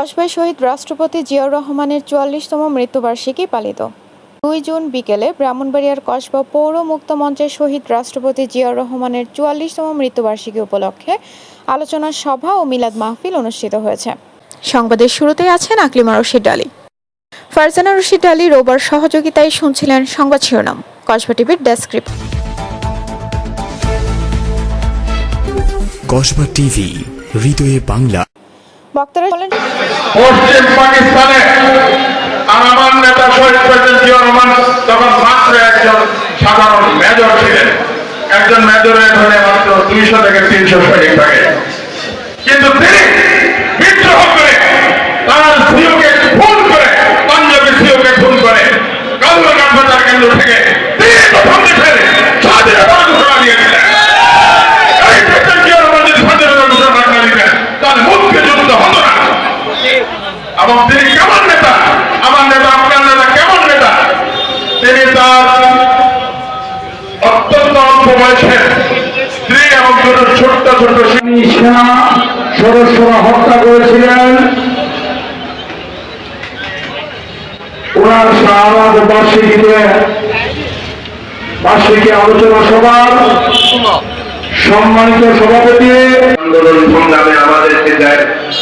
কসবায় শহীদ রাষ্ট্রপতি জিয়াউর রহমানের চুয়াল্লিশতম মৃত্যুবার্ষিকী পালিত। দুই জুন বিকেলে ব্রাহ্মণবাড়িয়ার কসবা পৌর মুক্ত মঞ্চের শহীদ রাষ্ট্রপতি জিয়াউর রহমানের চুয়াল্লিশতম মৃত্যুবার্ষিকী উপলক্ষে আলোচনা সভা ও মিলাদ মাহফিল অনুষ্ঠিত হয়েছে। সংবাদের শুরুতেই আছেন আকলিমা রশিদ আলী। ফারজানা রশিদ আলী রোবার সহযোগিতায় শুনছিলেন সংবাদ শিরোনাম। কসবা টিভির ডেস্ক রিপোর্ট। কসবা টিভি হৃদয়ে বাংলা। বক্তারা বলেন। পশ্চিম পাকিস্তানে আর আমার নেতা শহীদ প্রেসিডেন্ট জিয়া রহমান তখন মাত্র একজন সাধারণ মেজর ছিলেন। একজন মেজরের ধরে মাত্র দুইশো থেকে তিনশো সৈনিক থাকে। কিন্তু তিনি বিদ্রোহ করে, তার সিওকে খুন করে, পাঞ্জাবি সিওকে খুন করে কালুরঘাট বাজার কেন্দ্র থেকে তিনি প্রথম দেশের হত্যা করেছিলেন। ওনার শাহবাগ বার্ষিকীতে, বার্ষিকী আলোচনা সভার সম্মানিত সভাপতি। আন্দোলন সংগ্রামে আমাদেরকে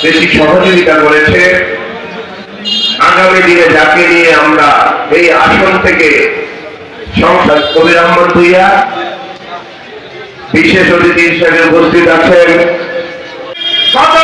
বেশি সহযোগিতা করেছে। আগামী দিনে যাকে নিয়ে আমরা এই আসন থেকে সংসদ কবির আহমদ বিশেষ অতিথি হিসেবে উপস্থিত আছেন। গত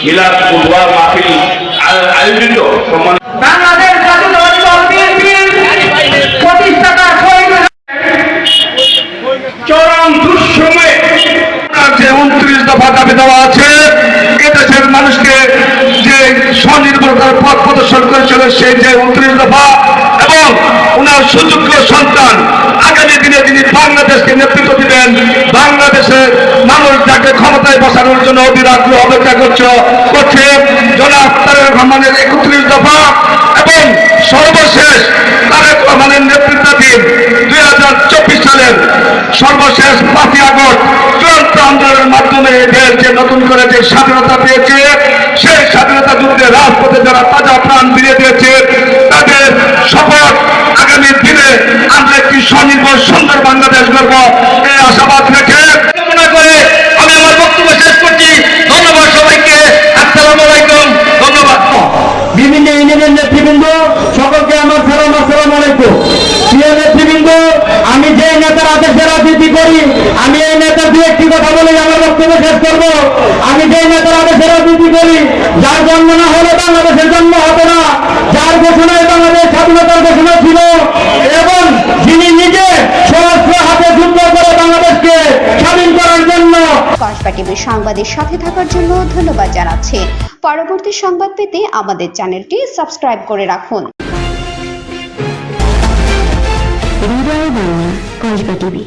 মিলাদ কুদওয়া মাহফিল আয়োজিত সম্মান বাংলাদেশ জাতীয়তাবাদী দল বিএনপির প্রতিষ্ঠাতা শহীদ চরম দুঃসময়ে যে উনত্রিশ দফা দাবি দেওয়া আছে এদেশের মানুষকে যে স্বনির্ভরতার পথ প্রদর্শন করেছিল সেই যে উনত্রিশ দফা এবং ওনার সুযোগ্য সন্তান আগামী দিনে তিনি বাংলাদেশকে নেতৃত্ব দিবেন বাংলাদেশের মানুষ যাকে ক্ষমতায় জন্য অপেক্ষা করছ। করছে জনাব তারেক রহমানের একত্রিশ দফা এবং সর্বশেষ তারেক রহমানের নেতৃত্বাধীন দুই হাজার চব্বিশ সালের সর্বশেষ পাঁচই আগস্ট চূড়ান্ত আন্দোলনের মাধ্যমে এদের যে নতুন করে যে স্বাধীনতা পেয়েছে, সেই স্বাধীনতা যুদ্ধে রাজপথে যারা তাজা প্রাণ ফিরিয়ে দিয়েছে, তাদের শপথ আগামী দিনে আমরা একটি স্বনির্ভর সুন্দর বাংলাদেশ গর্ব যার জন্ম না হলে বাংলাদেশের জন্ম হতো না। যার ঘোষণায় বাংলাদেশ স্বাধীনতার ঘোষণা ছিল এবং যিনি নিজে সশস্ত্র হাতে যুদ্ধ করে বাংলাদেশকে স্বাধীন করার জন্য কসবা টিভির সংবাদের সাথে থাকার জন্য ধন্যবাদ জানাচ্ছি। পরবর্তী সংবাদ পেতে আমাদের চ্যানেলটি সাবস্ক্রাইব করে রাখুন। কসবা টিভি।